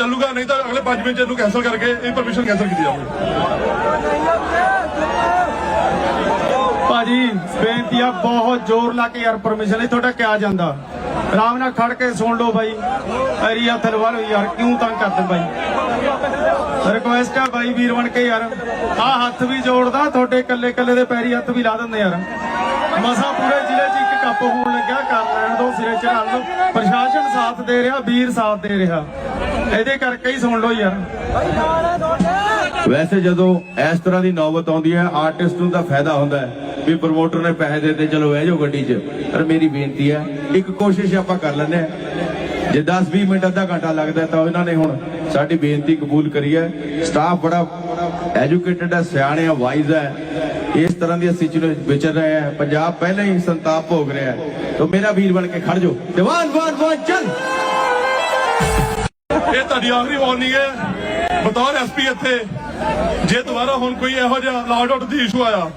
ਚੱਲੂਗਾ, ਨਹੀਂ ਤਾਂ ਅਗਲੇ 5 ਮਿੰਟ ਇਹਨੂੰ ਕੈਨਸਲ ਕਰਕੇ ਇਹ ਪਰਮਿਸ਼ਨ ਕੈਨਸਲ ਕੀਤੀ ਜਾਊਗੀ। ਭਾਜੀ, ਬੇਨਤੀ ਆ, ਬਹੁਤ ਜ਼ੋਰ ਲਾ ਕੇ ਯਾਰ ਪਰਮਿਸ਼ਨ ਲਈ, ਤੁਹਾਡਾ ਕਿਆ ਜਾਂਦਾ? ਆਰਾਮ ਨਾਲ ਖੜ ਕੇ ਸੁਣ ਲਓ ਬਾਈ। ਅਰੀ ਹੱਥ ਲਵਾ ਲਓ ਯਾਰ, ਕਿਉਂ ਤੰਗ ਕਰਦੇ ਬਾਈ? ਰਿਕੁਐਸਟ ਆ ਬਾਈ ਵੀਰ ਬਣ ਕੇ ਯਾਰ। ਆ ਹੱਥ ਵੀ ਜੋੜਦਾ, ਤੁਹਾਡੇ ਇਕੱਲੇ ਇਕੱਲੇ ਦੇ ਪੈਰੀ ਹੱਥ ਵੀ ਲਾ ਦਿੰਦੇ ਯਾਰ। ਮਸਾ ਪੂਰੇ ਜ਼ਿਲ੍ਹੇ 'ਚ ਇੱਕ ਕੱਪ ਹੋਣ ਲੱਗਿਆ। ਕਰ ਲੈਣ ਦੋ, ਸਿਰੇ ਚੜਾ ਲਓ। ਪ੍ਰਸ਼ਾਸਨ ਸਾਥ ਦੇ ਰਿਹਾ, ਵੀਰ ਸਾਥ ਦੇ ਰਿਹਾ। ਇਹਦੇ ਕਰਕੇ ਹੀ ਸੁਣ ਲਓ ਯਾਰ। ਵੈਸੇ ਜਦੋਂ ਇਸ ਤਰ੍ਹਾਂ ਦੀ ਨੌਬਤ ਆਉਂਦੀ ਹੈ, ਆਰਟਿਸਟ ਨੂੰ ਤਾਂ ਫਾਇਦਾ ਹੁੰਦਾ ਹੈ ਵੀ ਪ੍ਰਮੋਟਰ ਨੇ ਪੈਸੇ ਦੇ ਦਿੱਤੇ, ਚਲੋ ਬਹਿ ਜਾਓ ਗੱਡੀ 'ਚ। ਪਰ ਮੇਰੀ ਬੇਨਤੀ ਹੈ, ਇੱਕ ਕੋਸ਼ਿਸ਼ ਆਪਾਂ ਕਰ ਲੈਂਦੇ ਹਾਂ। ਜੇ 10-20 ਮਿੰਟ ਅੱਧਾ ਘੰਟਾ ਲੱਗਦਾ ਤਾਂ ਇਹਨਾਂ ਨੇ ਹੁਣ ਸਾਡੀ ਬੇਨਤੀ ਕਬੂਲ ਕਰੀ ਹੈ। ਸਟਾਫ ਬੜਾ ਐਜੂਕੇਟਡ ਹੈ, ਸਿਆਣੇ ਆ ਵਾਈਜ਼ ਹੈ। ਇਸ ਤਰ੍ਹਾਂ ਦੀ ਸਿਚੁਏਸ਼ਨ ਵਿਚਰ ਰਹੇ ਹੈ। ਪੰਜਾਬ ਪਹਿਲਾਂ ਹੀ ਸੰਤਾਪ ਭੋਗ ਰਿਹਾ ਹੈ। ਤਾਂ ਮੇਰਾ ਵੀਰ ਬਣ ਕੇ ਖੜ ਜਾਓ। ਦੀਵਾਨ ਵਾਨ ਵਾਨ ਚੱਲ! ਇਹ ਤੁਹਾਡੀ ਆਖਰੀ ਵਾਰਨਿੰਗ ਹੈ। ਬਤੌਰ ਐਸਪੀ ਇੱਥੇ। ਜੇ ਦੁਬਾਰਾ ਹੁਣ ਕੋਈ ਇਹੋ ਜਿਹਾ ਲਾਟ ਆਊਟ ਦੀ ਇਸ਼ੂ ਆਇਆ,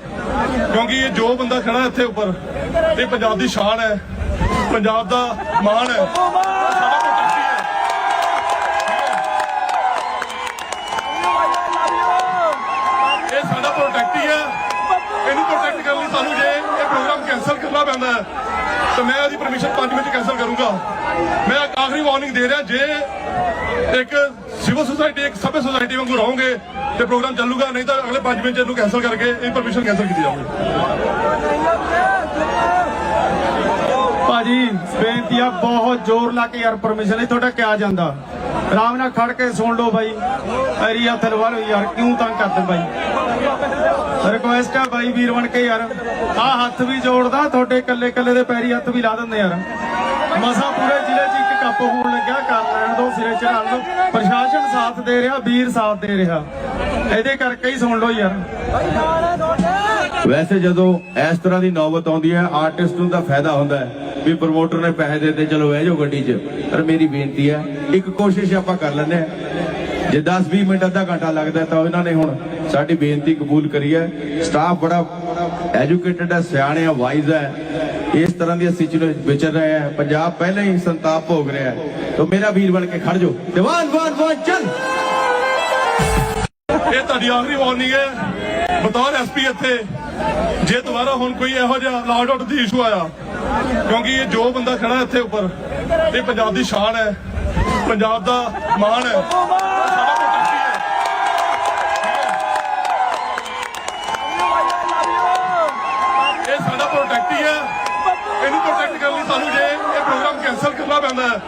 ਕਿਉਂਕਿ ਇਹ ਜੋ ਬੰਦਾ ਖੜਾ ਇੱਥੇ ਉੱਪਰ, ਇਹ ਪੰਜਾਬ ਦੀ ਸ਼ਾਨ ਹੈ। ਪੰਜਾਬ ਦਾ ਮਾਣ ਹੈ। ਕਰਨਾ ਪੈਂਦਾ ਹੈ ਮੈਂ ਉਹਦੀ ਪਰਮਿਸ਼ਨ 5 ਮਿੰਟ ਕੈਨਸਲ ਕਰੂੰਗਾ। ਮੈਂ ਆਖਰੀ ਵਾਰਨਿੰਗ ਦੇ ਰਿਹਾ, ਜੇ ਇੱਕ ਸਿਵਲ ਸੁਸਾਇਟੀ ਇੱਕ ਸਭ్య ਸੁਸਾਇਟੀ ਵਾਂਗੂ ਰਹੋਗੇ ਤੇ ਪ੍ਰੋਗਰਾਮ ਚੱਲੂਗਾ, ਨਹੀਂ ਤਾਂ ਅਗਲੇ 5 ਮਿੰਟ ਚ ਇਹਨੂੰ ਕੈਨਸਲ ਕਰਕੇ ਇਹ ਪਰਮਿਸ਼ਨ ਕੈਨਸਲ ਕੀਤੀ ਜਾਊਗੀ। ਭਾਜੀ, ਬੇਨਤੀ ਆ, ਬਹੁਤ ਜ਼ੋਰ ਲਾ ਕੇ ਯਾਰ ਪਰਮਿਸ਼ਨ ਲਈ ਤੁਹਾਡਾ ਕਿਆ ਜਾਂਦਾ। ਆਰਾਮ ਨਾਲ ਖੜ ਕੇ ਸੁਣ ਲਓ ਬਾਈ। ਅਰੀ ਹੱਥ ਲਵਾ ਲਓ ਯਾਰ ਕਿਉਂ ਤੰਗ ਕਰਦੇ ਬਾਈ? ਰਿਕੁਐਸਟ ਆ ਬਾਈ ਵੀਰ ਬਣ ਕੇ ਯਾਰ। ਆ ਹੱਥ ਵੀ ਜੋੜਦਾ, ਤੁਹਾਡੇ ਕੱਲੇ ਕੱਲੇ ਦੇ ਪੈਰੀ ਹੱਥ ਵੀ ਲਾ ਦਿੰਦੇ ਯਾਰ। ਮਸਾ ਪੂਰੇ ਜ਼ਿਲ੍ਹੇ 'ਚ ਇੱਕ ਕੱਪ ਹੋਣ ਲੱਗਿਆ ਕਰ ਲੈਣ ਦੋ, ਸਿਰੇ ਚੜਾ ਲਓ ਪ੍ਰਸ਼ਾਸਨ ਸਾਥ ਦੇ ਰਿਹਾ, ਵੀਰ ਸਾਥ ਦੇ ਰਿਹਾ। ਇਹਦੇ ਕਰਕੇ ਹੀ ਸੁਣ ਲਓ ਯਾਰ। ਵੈਸੇ ਜਦੋਂ ਇਸ ਤਰ੍ਹਾਂ ਦੀ ਨੌਬਤ ਆਉਂਦੀ ਹੈ ਆਰਟਿਸਟ ਨੂੰ ਤਾਂ ਫਾਇਦਾ ਹੁੰਦਾ ਹੈ। ਵੀ ਪ੍ਰਮੋਟਰ ਨੇ ਪੈਸੇ ਦੇ ਦਿੱਤੇ, ਚਲੋ ਬਹਿ ਜਾਓ ਗੱਡੀ 'ਚ। ਪਰ ਮੇਰੀ ਬੇਨਤੀ ਹੈ, ਇੱਕ ਕੋਸ਼ਿਸ਼ ਆਪਾਂ ਕਰ ਲੈਂਦੇ ਹਾਂ। ਜੇ 10-20 ਮਿੰਟ ਅੱਧਾ ਘੰਟਾ ਲੱਗਦਾ ਤਾਂ ਇਹਨਾਂ ਨੇ ਹੁਣ ਸਾਡੀ ਬੇਨਤੀ ਕਬੂਲ ਕਰੀ ਹੈ। ਸਟਾਫ ਬੜਾ ਐਜੂਕੇਟਡ ਹੈ, ਸਿਆਣੇ ਆ ਵਾਈਜ਼ ਹੈ। ਇਸ ਤਰ੍ਹਾਂ ਦੀ ਸਿਚੁਏਸ਼ਨ ਵਿਚਰ ਰਹੇ ਹੈ। ਪੰਜਾਬ ਪਹਿਲਾਂ ਹੀ ਸੰਤਾਪ ਭੋਗ ਰਿਹਾ ਹੈ। ਤਾਂ ਮੇਰਾ ਵੀਰ ਬਣ ਕੇ ਖੜ ਜਾਓ। ਦੀਵਾਨ ਵਾਨ ਵਾਨ ਚੱਲ! ਇਹ ਤੁਹਾਡੀ ਆਖਰੀ ਵਾਰਨਿੰਗ ਹੈ। ਬਤੌਰ ਐਸਪੀ ਇੱਥੇ। ਜੇ ਦੁਬਾਰਾ ਹੁਣ ਕੋਈ ਇਹੋ ਜਿਹਾ ਲਾਟ ਆਊਟ ਦੀ ਇਸ਼ੂ ਆਇਆ ਕਿਉਂਕਿ ਇਹ ਜੋ ਬੰਦਾ ਖੜਾ ਇੱਥੇ ਉੱਪਰ, ਇਹ ਪੰਜਾਬ ਦੀ ਸ਼ਾਨ ਹੈ, ਪੰਜਾਬ ਦਾ ਮਾਣ ਹੈ। ਇਹ ਸਾਡਾ ਪ੍ਰੋਟੈਕਟ ਹੀ ਹੈ। ਇਹਨੂੰ ਪ੍ਰੋਟੈਕਟ ਕਰਨ ਲਈ ਸਾਨੂੰ ਜੇ ਇਹ ਪ੍ਰੋਗਰਾਮ ਕੈਨਸਲ ਕਰਨਾ ਪੈਂਦਾ ਹੈ,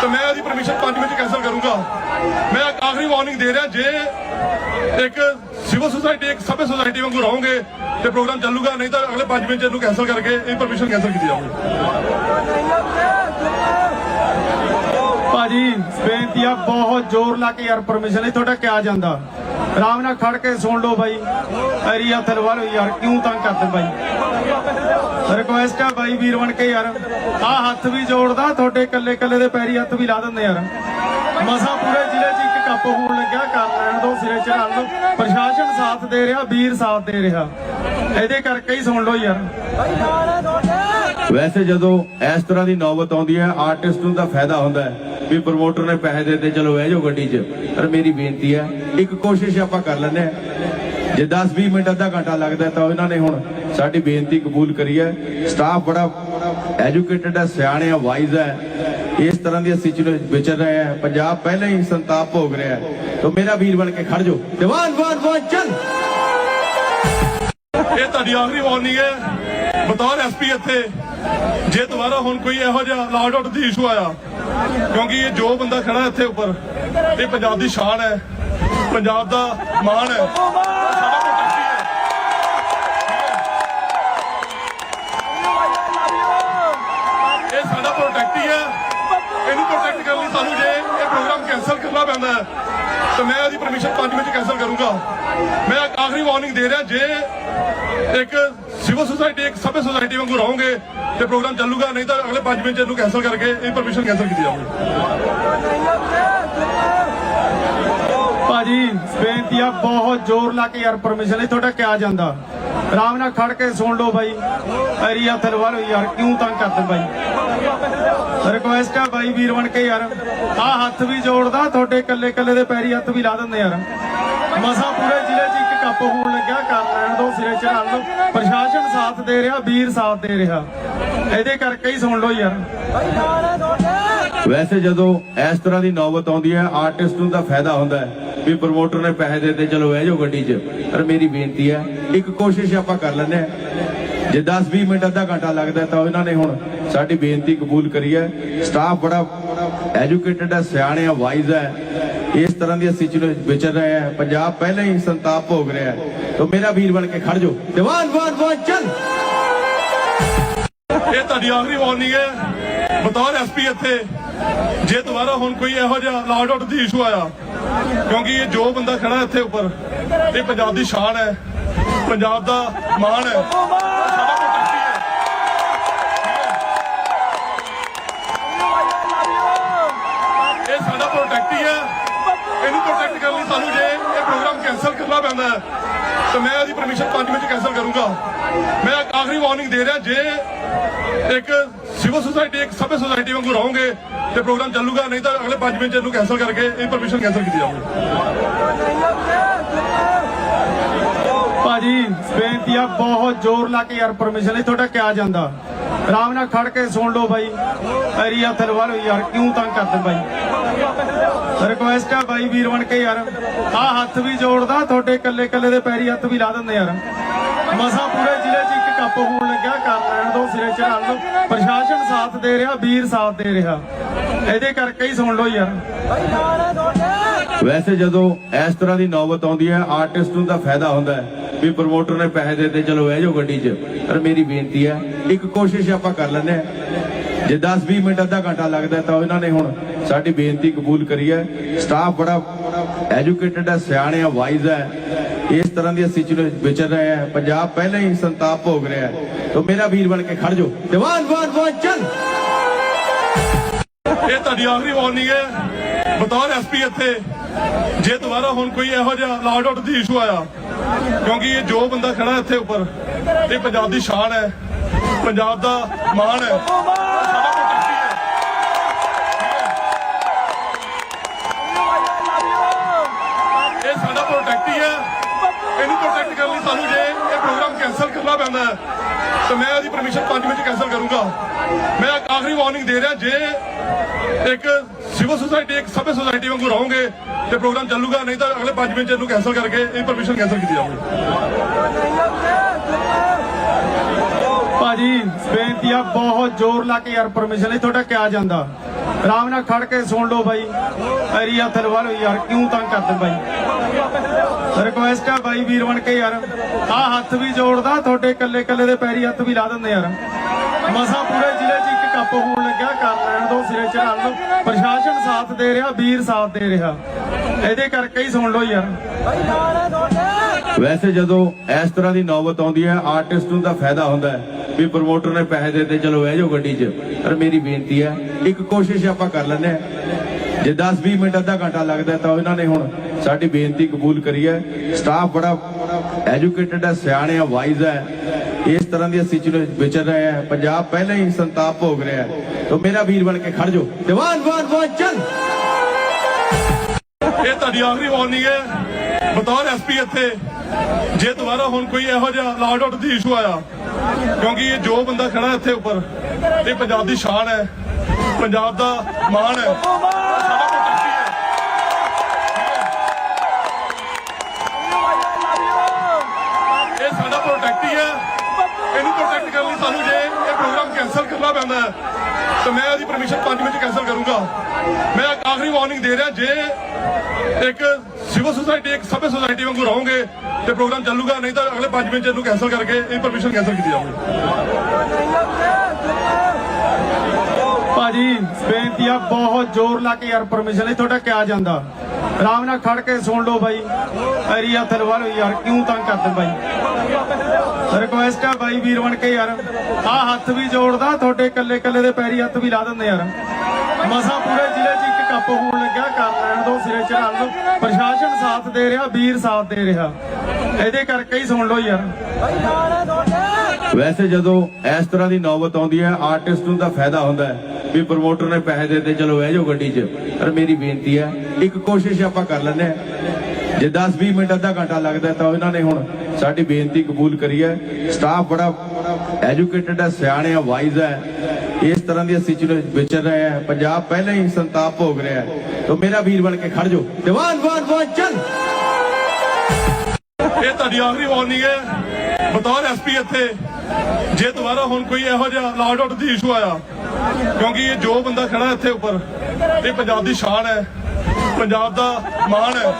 ਤਾਂ ਮੈਂ ਇਹਦੀ ਪਰਮਿਸ਼ਨ 5 ਮਿੰਟ ਕੈਨਸਲ ਕਰੂੰਗਾ। ਮੈਂ ਆਖਰੀ ਵਾਰਨਿੰਗ ਦੇ ਰਿਹਾ, ਜੇ ਇੱਕ ਸਿਵਲ ਸੁਸਾਇਟੀ ਇੱਕ ਸਭ्य ਸੁਸਾਇਟੀ ਵਾਂਗੂ ਰਹੋਗੇ ਤੇ ਪ੍ਰੋਗਰਾਮ ਚੱਲੂਗਾ, ਨਹੀਂ ਤਾਂ ਅਗਲੇ 5 ਮਿੰਟ ਇਹਨੂੰ ਕੈਨਸਲ ਕਰਕੇ ਇਹ ਪਰਮਿਸ਼ਨ ਕੈਨਸਲ ਕੀਤੀ ਜਾਊਗੀ। ਭਾਜੀ, ਬੇਨਤੀ ਆ, ਬਹੁਤ ਜ਼ੋਰ ਲਾ ਕੇ ਯਾਰ ਪਰਮਿਸ਼ਨ ਲਈ ਤੁਹਾਡਾ ਕਿਆ ਜਾਂਦਾ? ਆਰਾਮ ਨਾਲ ਖੜ ਕੇ ਸੁਣ ਲਓ ਬਾਈ। ਐਰੀ ਹੱਥ ਲਵਾ ਲਓ ਯਾਰ, ਕਿਉਂ ਤੰਗ ਕਰਦੇ ਬਾਈ? ਰਿਕੁਐਸਟ ਆ ਬਾਈ ਵੀਰ ਬਣ ਕੇ ਯਾਰ। ਆ ਹੱਥ ਵੀ ਜੋੜਦਾ, ਤੁਹਾਡੇ ਕੱਲੇ ਕੱਲੇ ਦੇ ਪੈਰੀ ਹੱਥ ਵੀ ਲਾ ਦਿੰਦੇ ਯਾਰ। ਮਸਾ ਪੂਰੇ ਜ਼ਿਲ੍ਹੇ 'ਚ ਇੱਕ ਹੋਣ ਲੱਗਿਆ, ਕਰ ਲੈਣ ਦੋ ਸਿਰੇ ਚੜਾ ਲਓ ਪ੍ਰਸ਼ਾਸਨ ਸਾਥ ਦੇ ਰਿਹਾ, ਵੀਰ ਸਾਥ ਦੇ ਰਿਹਾ। ਇਹਦੇ ਕਰਕੇ ਹੀ ਸੁਣ ਲਓ ਯਾਰ। ਵੈਸੇ ਜਦੋਂ ਇਸ ਤਰ੍ਹਾਂ ਦੀ ਨੌਬਤ ਆਉਂਦੀ ਹੈ, ਆਰਟਿਸਟ ਨੂੰ ਤਾਂ ਫਾਇਦਾ ਹੁੰਦਾ ਹੈ ਵੀ ਪ੍ਰਮੋਟਰ ਨੇ ਪੈਸੇ ਦੇ ਦਿੱਤੇ, ਚਲੋ ਬਹਿ ਜਾਓ ਗੱਡੀ 'ਚ। ਪਰ ਮੇਰੀ ਬੇਨਤੀ ਹੈ, ਇੱਕ ਕੋਸ਼ਿਸ਼ ਆਪਾਂ ਕਰ ਲੈਂਦੇ ਜੇ 10-20 ਮਿੰਟ ਅੱਧਾ ਘੰਟਾ ਲੱਗਦਾ ਤਾਂ ਇਹਨਾਂ ਨੇ ਹੁਣ ਸਾਡੀ ਬੇਨਤੀ ਕਬੂਲ ਕਰੀ ਹੈ। ਸਟਾਫ ਬੜਾ ਐਜੂਕੇਟਡ ਹੈ, ਸਿਆਣੇ ਆ ਵਾਈਜ਼ ਹੈ। ਇਸ ਤਰ੍ਹਾਂ ਦੀ ਸਿਚੁਏਸ਼ਨ ਵਿਚਰ ਰਹੇ ਹੈ। ਪੰਜਾਬ ਪਹਿਲਾਂ ਹੀ ਸੰਤਾਪ ਭੋਗ ਰਿਹਾ ਹੈ। ਤਾਂ ਮੇਰਾ ਵੀਰ ਬਣ ਕੇ ਖੜ ਜਾਓ। ਦੀਵਾਨ ਵਾਨ ਵਾਨ ਚੱਲ! ਇਹ ਤੁਹਾਡੀ ਆਖਰੀ ਵਾਰਨਿੰਗ ਹੈ। ਬਤੌਰ ਐਸਪੀ ਇੱਥੇ। ਜੇ ਦੁਬਾਰਾ ਹੁਣ ਕੋਈ ਇਹੋ ਜਿਹਾ ਲਾਟ ਆਊਟ ਦੀ ਇਸ਼ੂ ਆਇਆ, ਕਿਉਂਕਿ ਇਹ ਜੋ ਬੰਦਾ ਖੜਾ ਇੱਥੇ ਉੱਪਰ, ਇਹ ਪੰਜਾਬ ਦੀ ਸ਼ਾਨ ਹੈ। ਪੰਜਾਬ ਦਾ ਮਾਣ ਹੈ। ਇਹਨੂੰ ਪ੍ਰੋਟੈਕਟ ਕਰਨ ਲਈ ਸਾਨੂੰ ਜੇ ਇਹ ਪ੍ਰੋਗਰਾਮ ਕੈਨਸਲ ਕਰਨਾ ਪੈਂਦਾ ਤਾਂ ਮੈਂ ਉਹਦੀ ਪਰਮਿਸ਼ਨ 5 ਮਿੰਟ ਕੈਨਸਲ ਕਰੂੰਗਾ। ਮੈਂ ਇੱਕ ਆਖਰੀ ਵਾਰਨਿੰਗ ਦੇ ਰਿਹਾ, ਜੇ ਇੱਕ ਸਿਵਲ ਸੁਸਾਇਟੀ ਇੱਕ ਸਭ्य ਸੁਸਾਇਟੀ ਵਾਂਗੂ ਰਹੋਗੇ ਤੇ ਪ੍ਰੋਗਰਾਮ ਚੱਲੂਗਾ, ਨਹੀਂ ਤਾਂ ਅਗਲੇ 5 ਮਿੰਟ ਚ ਇਹਨੂੰ ਕੈਨਸਲ ਕਰਕੇ ਇਹ ਪਰਮਿਸ਼ਨ ਕੈਨਸਲ ਕੀਤੀ ਜਾਊਗੀ। ਭਾਜੀ, ਬੇਨਤੀ ਆ, ਬਹੁਤ ਜ਼ੋਰ ਲਾ ਕੇ ਯਾਰ ਪਰਮਿਸ਼ਨ ਲਈ ਤੁਹਾਡਾ ਕਿਆ ਜਾਂਦਾ। ਆਰਾਮ ਨਾਲ ਖੜ ਕੇ ਸੁਣ ਲਓ ਬਾਈ। ਐਰੀ ਹੱਥ ਲਵਾ ਯਾਰ, ਕਿਉਂ ਤੰਗ ਕਰਦੇ ਬਾਈ? ਰਿਕੁਐਸਟ ਆ ਬਾਈ ਵੀਰ ਬਣ ਕੇ ਯਾਰ। ਆ ਹੱਥ ਵੀ ਜੋੜਦਾ, ਤੁਹਾਡੇ ਇਕੱਲੇ ਇਕੱਲੇ ਦੇ ਪੈਰੀ ਹੱਥ ਵੀ ਲਾ ਦਿੰਦੇ ਯਾਰ। ਮਸਾ ਪੂਰੇ ਜ਼ਿਲ੍ਹੇ 'ਚ ਇੱਕ ਕੱਪ ਹੋਣ ਲੱਗਿਆ ਕਰ ਲੈਣ ਦੋ, ਸਿਰੇ ਚੜ੍ਹਾਉਣ ਲਓ। ਪ੍ਰਸ਼ਾਸਨ ਸਾਥ ਦੇ ਰਿਹਾ, ਵੀਰ ਸਾਥ ਦੇ ਰਿਹਾ। ਇਹਦੇ ਕਰਕੇ ਹੀ ਸੁਣ ਲਓ ਯਾਰ। ਵੈਸੇ ਜਦੋਂ ਇਸ ਤਰ੍ਹਾਂ ਦੀ ਨੌਬਤ ਆਉਂਦੀ ਹੈ ਆਰਟਿਸਟ ਨੂੰ ਤਾਂ ਫਾਇਦਾ ਹੁੰਦਾ ਹੈ। ਵੀ ਪ੍ਰਮੋਟਰ ਨੇ ਪੈਸੇ ਦਿੱਤੇ, ਚਲੋ ਬਹਿ ਜਾਓ ਗੱਡੀ 'ਚ। ਪਰ ਮੇਰੀ ਬੇਨਤੀ ਹੈ, ਇੱਕ ਕੋਸ਼ਿਸ਼ ਆਪਾਂ ਕਰ ਲੈਂਦੇ ਹਾਂ। ਜੇ 10-20 ਮਿੰਟ ਅੱਧਾ ਘੰਟਾ ਲੱਗਦਾ ਤਾਂ ਇਹਨਾਂ ਨੇ ਹੁਣ ਸਾਡੀ ਬੇਨਤੀ ਕਬੂਲ ਕਰੀ ਹੈ। ਸਟਾਫ ਬੜਾ ਐਜੂਕੇਟਡ ਹੈ, ਸਿਆਣੇ ਆ ਵਾਈਜ਼ ਹੈ। ਇਸ ਤਰ੍ਹਾਂ ਦੀ ਸਿਚੁਏਸ਼ਨ ਵਿਚਰ ਰਹੇ ਹੈ। ਪੰਜਾਬ ਪਹਿਲਾਂ ਹੀ ਸੰਤਾਪ ਭੋਗ ਰਿਹਾ ਹੈ। ਤਾਂ ਮੇਰਾ ਵੀਰ ਬਣ ਕੇ ਖੜ ਜਾਓ। ਜਵਾਨ ਵਾਨ ਵਾਨ ਚੱਲ! ਇਹ ਤੁਹਾਡੀ ਆਖਰੀ ਵਾਰਨਿੰਗ ਹੈ। ਬਤੌਰ ਐਸਪੀ ਇੱਥੇ। ਜੇ ਦੁਬਾਰਾ ਹੁਣ ਕੋਈ ਇਹੋ ਜਿਹਾ ਲਾਟ ਆਰਡਰ ਦੀ ਇਸ਼ੂ ਆਇਆ, ਕਿਉਂਕਿ ਇਹ ਜੋ ਬੰਦਾ ਖੜਾ ਇੱਥੇ ਉੱਪਰ, ਇਹ ਪੰਜਾਬ ਦੀ ਸ਼ਾਨ ਹੈ, ਪੰਜਾਬ ਦਾ ਮਾਣ ਹੈ। ਇਹ ਸਾਡਾ ਪ੍ਰੋਟੈਕਟ ਹੀ ਹੈ। ਇਹਨੂੰ ਪ੍ਰੋਟੈਕਟ ਕਰਨ ਲਈ ਸਾਨੂੰ ਜੇ ਇਹ ਪ੍ਰੋਗਰਾਮ ਕੈਨਸਲ ਕਰਨਾ ਪੈਂਦਾ ਹੈ, ਤਾਂ ਮੈਂ ਇਹਦੀ ਪਰਮਿਸ਼ਨ 5 ਮਿੰਟ ਕੈਨਸਲ ਕਰੂੰਗਾ। ਮੈਂ ਆਖਰੀ ਵਾਰਨਿੰਗ ਦੇ ਰਿਹਾ, ਜੇ ਇੱਕ ਸਿਵਲ ਸੁਸਾਇਟੀ, ਇੱਕ ਸਭੇ ਸੁਸਾਇਟੀ ਵਾਂਗੂ ਰਹੋਗੇ ਤੇ ਪ੍ਰੋਗਰਾਮ ਚੱਲੂਗਾ, ਨਹੀਂ ਤਾਂ ਅਗਲੇ 5 ਮਿੰਟ ਇਹਨੂੰ ਕੈਨਸਲ ਕਰਕੇ ਇਹ ਪਰਮਿਸ਼ਨ ਕੈਨਸਲ ਕੀਤੀ ਜਾਊਗੀ। ਭਾਜੀ, ਬੇਨਤੀ ਆ, ਬਹੁਤ ਜ਼ੋਰ ਲਾ ਕੇ ਯਾਰ ਪਰਮਿਸ਼ਨ ਇਹ ਤੁਹਾਡਾ ਕਿਆ ਜਾਂਦਾ? ਆਰਾਮ ਨਾਲ ਖੜ ਕੇ ਸੁਣ ਲਓ ਬਾਈ। ਐਰੀ ਹੱਥ ਲਵਾ ਲਓ ਯਾਰ, ਕਿਉਂ ਤੰਗ ਕਰਦੇ ਬਾਈ? ਰਿਕੁਐਸਟ ਆ ਬਾਈ ਵੀਰ ਬਣ ਕੇ ਯਾਰ। ਆ ਹੱਥ ਵੀ ਜੋੜਦਾ, ਤੁਹਾਡੇ ਇਕੱਲੇ ਇਕੱਲੇ ਦੇ ਪੈਰੀ ਹੱਥ ਵੀ ਲਾ ਦਿੰਦੇ ਯਾਰ। ਮਸਾ ਪੂਰੇ ਜ਼ਿਲ੍ਹੇ 'ਚ ਇੱਕ ਕੱਪ ਹੋਣ ਲੱਗਿਆ ਕਰ ਲੈਣ ਦੋ, ਸਿਰੇ ਚੜ੍ਹਾਉਣ ਲਓ। ਪ੍ਰਸ਼ਾਸਨ ਸਾਥ ਦੇ ਰਿਹਾ, ਵੀਰ ਸਾਥ ਦੇ ਰਿਹਾ। ਇਹਦੇ ਕਰਕੇ ਹੀ ਸੁਣ ਲਓ ਯਾਰ। ਵੈਸੇ ਜਦੋਂ ਇਸ ਤਰ੍ਹਾਂ ਦੀ ਨੌਬਤ ਆਉਂਦੀ ਹੈ, ਆਰਟਿਸਟ ਨੂੰ ਤਾਂ ਫਾਇਦਾ ਹੁੰਦਾ ਹੈ। ਵੀ ਪ੍ਰਮੋਟਰ ਨੇ ਪੈਸੇ ਦੇ ਚਲੋ ਬਹਿ ਜਾਓ ਗੱਡੀ 'ਚ। ਪਰ ਮੇਰੀ ਬੇਨਤੀ ਹੈ, ਇੱਕ ਕੋਸ਼ਿਸ਼ ਆਪਾਂ ਕਰ ਲੈਂਦੇ ਹਾਂ। ਜੇ 10-20 ਮਿੰਟ ਅੱਧਾ ਘੰਟਾ ਲੱਗਦਾ ਤਾਂ ਇਹਨਾਂ ਨੇ ਹੁਣ ਸਾਡੀ ਬੇਨਤੀ ਕਬੂਲ ਕਰੀ ਹੈ। ਸਟਾਫ ਬੜਾ ਐਜੂਕੇਟਡ ਹੈ, ਸਿਆਣੇ ਆ ਵਾਈਜ਼ ਹੈ। ਇਸ ਤਰ੍ਹਾਂ ਦੀ ਸਿਚੁਏਸ਼ਨ ਵਿਚਰ ਰਹੇ ਹੈ। ਪੰਜਾਬ ਪਹਿਲਾਂ ਹੀ ਸੰਤਾਪ ਭੋਗ ਰਿਹਾ ਹੈ। ਤਾਂ ਮੇਰਾ ਵੀਰ ਬਣ ਕੇ ਖੜ ਜਾਓ। ਜਵਾਨ ਵਾਨ ਵਾਨ ਚੱਲ! ਇਹ ਤੁਹਾਡੀ ਆਖਰੀ ਵਾਰਨਿੰਗ ਹੈ। ਬਤੌਰ ਐਸਪੀ ਇੱਥੇ। ਜੇ ਦੁਬਾਰਾ ਹੁਣ ਕੋਈ ਇਹੋ ਜਿਹਾ ਲਾਅ ਆਰਡਰ ਦੀ ਇਸ਼ੂ ਆਇਆ ਕਿਉਂਕਿ ਇਹ ਜੋ ਬੰਦਾ ਖੜਾ ਇੱਥੇ ਉੱਪਰ, ਇਹ ਪੰਜਾਬ ਦੀ ਸ਼ਾਨ ਹੈ, ਪੰਜਾਬ ਦਾ ਮਾਣ ਹੈ। ਇਹ ਸਾਡਾ ਪ੍ਰੋਟੈਕਟ ਹੀ ਹੈ। ਇਹਨੂੰ ਪ੍ਰੋਟੈਕਟ ਕਰਨ ਲਈ ਸਾਨੂੰ ਜੇ ਇਹ ਪ੍ਰੋਗਰਾਮ ਕੈਨਸਲ ਕਰਨਾ ਪੈਂਦਾ ਤਾਂ ਮੈਂ ਇਹਦੀ ਪਰਮਿਸ਼ਨ 5 ਮਿੰਟ ਕੈਨਸਲ ਕਰੂੰਗਾ। ਮੈਂ ਆਖਰੀ ਵਾਰਨਿੰਗ ਦੇ ਰਿਹਾ, ਜੇ ਇੱਕ ਸਿਵਲ ਸੁਸਾਇਟੀ, ਇੱਕ ਸਭੇ ਸੁਸਾਇਟੀ ਵਾਂਗੂ ਰਹੋਗੇ ਤੇ ਪ੍ਰੋਗਰਾਮ ਚੱਲੂਗਾ, ਨਹੀਂ ਤਾਂ ਅਗਲੇ 5 ਮਿੰਟ ਇਹਨੂੰ ਕੈਨਸਲ ਕਰਕੇ ਇਹ ਪਰਮਿਸ਼ਨ ਕੈਨਸਲ ਕੀਤੀ ਜਾਊਗੀ। ਭਾਜੀ, ਬੇਨਤੀ ਆ, ਬਹੁਤ ਜ਼ੋਰ ਲਾ ਕੇ ਯਾਰ ਪਰਮਿਸ਼ਨ ਇਹ ਤੁਹਾਡਾ ਕਿਆ ਜਾਂਦਾ? ਆਰਾਮ ਨਾਲ ਖੜ ਕੇ ਸੁਣ ਲਓ ਬਾਈ। ਐਰੀ ਹੱਥ ਲਵਾ ਲਓ ਯਾਰ, ਕਿਉਂ ਤੰਗ ਕਰਦੇ ਬਾਈ? ਰਿਕੁਐਸਟ ਆ ਬਾਈ ਵੀਰ ਬਣ ਕੇ ਯਾਰ। ਆ ਹੱਥ ਵੀ ਜੋੜਦਾ, ਤੁਹਾਡੇ ਇਕੱਲੇ ਇਕੱਲੇ ਦੇ ਪੈਰੀ ਹੱਥ ਵੀ ਲਾ ਦਿੰਦੇ ਯਾਰ। ਮਸਾ ਪੂਰੇ ਜ਼ਿਲ੍ਹੇ 'ਚ ਕੱਪ ਹੋਣ ਲੱਗਿਆ, ਕਰ ਲੈਣ ਦੋ ਸਿਰੇ ਚੜ੍ਹਾਉਣ ਲਓ। ਪ੍ਰਸ਼ਾਸਨ ਸਾਥ ਦੇ ਰਿਹਾ, ਵੀਰ ਸਾਥ ਦੇ ਰਿਹਾ। ਇਹਦੇ ਕਰਕੇ ਹੀ ਸੁਣ ਲਓ ਯਾਰ। ਵੈਸੇ ਜਦੋਂ ਇਸ ਤਰ੍ਹਾਂ ਦੀ ਨੌਬਤ ਆਉਂਦੀ ਹੈ ਆਰਟਿਸਟ ਨੂੰ ਤਾਂ ਫਾਇਦਾ ਹੁੰਦਾ ਹੈ ਵੀ ਪ੍ਰਮੋਟਰ ਨੇ ਪੈਸੇ ਦਿੱਤੇ, ਚਲੋ ਬਹਿ ਜਾਓ ਗੱਡੀ 'ਚ। ਪਰ ਮੇਰੀ ਬੇਨਤੀ ਹੈ, ਇੱਕ ਕੋਸ਼ਿਸ਼ ਆਪਾਂ ਕਰ ਲੈਂਦੇ ਹਾਂ। ਜੇ 10-20 ਮਿੰਟ ਅੱਧਾ ਘੰਟਾ ਲੱਗਦਾ ਤਾਂ ਇਹਨਾਂ ਨੇ ਹੁਣ ਸਾਡੀ ਬੇਨਤੀ ਕਬੂਲ ਕਰੀ ਹੈ। ਸਟਾਫ ਬੜਾ ਐਜੂਕੇਟਡ ਹੈ, ਸਿਆਣੇ ਆ ਵਾਈਜ਼ ਹੈ। ਇਸ ਤਰ੍ਹਾਂ ਦੀ ਸਿਚੁਏਸ਼ਨ ਵਿਚਰ ਰਹੇ ਹੈ। ਪੰਜਾਬ ਪਹਿਲਾਂ ਹੀ ਸੰਤਾਪ ਭੋਗ ਰਿਹਾ ਹੈ। ਤਾਂ ਮੇਰਾ ਵੀਰ ਬਣ ਕੇ ਖੜ ਜਾਓ। ਜਵਾਨ ਵਾਨ ਵਾਨ ਚੱਲ! ਇਹ ਤੁਹਾਡੀ ਆਖਰੀ ਵਾਰਨਿੰਗ ਹੈ। ਬਤੌਰ ਐਸਪੀ ਇੱਥੇ। ਜੇ ਦੁਬਾਰਾ ਹੁਣ ਕੋਈ ਇਹੋ ਜਿਹਾ ਲਾਅ ਆਊਟ ਦੀ ਇਸ਼ੂ ਆਇਆ, ਕਿਉਂਕਿ ਇਹ ਜੋ ਬੰਦਾ ਖੜਾ ਇੱਥੇ ਉੱਪਰ, ਇਹ ਪੰਜਾਬ ਦੀ ਸ਼ਾਨ ਹੈ। ਪੰਜਾਬ ਦਾ ਮਾਣ ਹੈ। ਹੈ ਤਾਂ ਮੈਂ ਇਹਦੀ ਪਰਮਿਸ਼ਨ 5 ਮਿੰਟ ਕੈਨਸਲ ਕਰੂੰਗਾ। ਮੈਂ ਆਖਰੀ ਵਾਰਨਿੰਗ ਦੇ ਰਿਹਾ, ਜੇ ਇੱਕ ਸਿਵਲ ਸੁਸਾਇਟੀ ਇੱਕ ਸਭੇ ਸੁਸਾਇਟੀ ਵਾਂਗੂ ਰਹੋਗੇ ਤੇ ਪ੍ਰੋਗਰਾਮ ਚੱਲੂਗਾ, ਨਹੀਂ ਤਾਂ ਅਗਲੇ 5 ਮਿੰਟ ਇਹਨੂੰ ਕੈਨਸਲ ਕਰਕੇ ਇਹ ਪਰਮਿਸ਼ਨ ਕੈਨਸਲ ਕੀਤੀ ਜਾਊਗੀ। ਭਾਜੀ, ਬੇਨਤੀ ਆ, ਬਹੁਤ ਜ਼ੋਰ ਲਾ ਕੇ ਯਾਰ ਪਰਮਿਸ਼ਨ ਲਈ ਤੁਹਾਡਾ ਕਿਹਾ ਜਾਂਦਾ। ਆਰਾਮ ਨਾਲ ਖੜ ਕੇ ਸੁਣ ਲਓ ਬਾਈ। ਐਰੀ ਹੱਥ ਯਾਰ, ਕਿਉਂ ਤੰਗ ਕਰਦੇ ਬਾਈ? ਰਿਕੁਐਸਟ ਆ ਬਾਈ ਵੀਰ ਬਣ ਕੇ ਯਾਰ। ਆ ਹੱਥ ਵੀ ਜੋੜਦਾ, ਤੁਹਾਡੇ ਇਕੱਲੇ ਇਕੱਲੇ ਦੇ ਪੈਰੀ ਹੱਥ ਵੀ ਲਾ ਦਿੰਦੇ ਯਾਰ। ਮਸਾ ਪੂਰੇ ਜ਼ਿਲ੍ਹੇ 'ਚ ਇੱਕ ਕੱਪ ਹੋਣ ਲੱਗਿਆ, ਕਰ ਲੈਣ ਦੋ, ਸਿਰੇ ਚੜ੍ਹਾਉਣ ਲਓ। ਪ੍ਰਸ਼ਾਸਨ ਸਾਥ ਦੇ ਰਿਹਾ, ਵੀਰ ਸਾਥ ਦੇ ਰਿਹਾ। ਇਹਦੇ ਕਰਕੇ ਹੀ ਸੁਣ ਲਓ ਯਾਰ। ਵੈਸੇ ਜਦੋਂ ਇਸ ਤਰ੍ਹਾਂ ਦੀ ਨੌਬਤ ਆਉਂਦੀ ਹੈ ਆਰਟਿਸਟ ਨੂੰ ਤਾਂ ਫਾਇਦਾ ਹੁੰਦਾ ਹੈ ਵੀ ਪ੍ਰਮੋਟਰ ਨੇ ਪੈਸੇ ਦਿੱਤੇ, ਚਲੋ ਬਹਿ ਜਾਓ ਗੱਡੀ 'ਚ। ਪਰ ਮੇਰੀ ਬੇਨਤੀ ਹੈ, ਇੱਕ ਕੋਸ਼ਿਸ਼ ਆਪਾਂ ਕਰ ਲੈਂਦੇ ਹਾਂ। ਜੇ 10-20 ਮਿੰਟ ਅੱਧਾ ਘੰਟਾ ਲੱਗਦਾ ਤਾਂ ਇਹਨਾਂ ਨੇ ਹੁਣ ਸਾਡੀ ਬੇਨਤੀ ਕਬੂਲ ਕਰੀ ਹੈ। ਸਟਾਫ ਬੜਾ ਐਜੂਕੇਟਡ ਹੈ, ਸਿਆਣੇ ਆ ਵਾਈਜ਼ ਹੈ। ਇਸ ਤਰ੍ਹਾਂ ਦੀ ਸਿਚੁਏਸ਼ਨ ਵਿਚਰ ਰਹੇ ਹੈ। ਪੰਜਾਬ ਪਹਿਲਾਂ ਹੀ ਸੰਤਾਪ ਭੋਗ ਰਿਹਾ ਹੈ। ਤਾਂ ਮੇਰਾ ਵੀਰ ਬਣ ਕੇ ਖੜ ਜਾਓ। ਤੇ ਵਾਨ ਵਾਨ ਚੱਲ! ਇਹ ਤੁਹਾਡੀ ਆਖਰੀ ਵਾਰਨਿੰਗ ਹੈ। ਬਤੌਰ ਐਸਪੀ ਇੱਥੇ। ਜੇ ਦੁਬਾਰਾ ਹੁਣ ਕੋਈ ਇਹੋ ਜਿਹਾ ਲਾਟ ਆਊਟ ਦੀ ਇਸ਼ੂ ਆਇਆ, ਕਿਉਂਕਿ ਇਹ ਜੋ ਬੰਦਾ ਖੜਾ ਇੱਥੇ ਉੱਪਰ, ਇਹ ਪੰਜਾਬ ਦੀ ਸ਼ਾਨ ਹੈ, ਪੰਜਾਬ ਦਾ ਮਾਣ ਹੈ।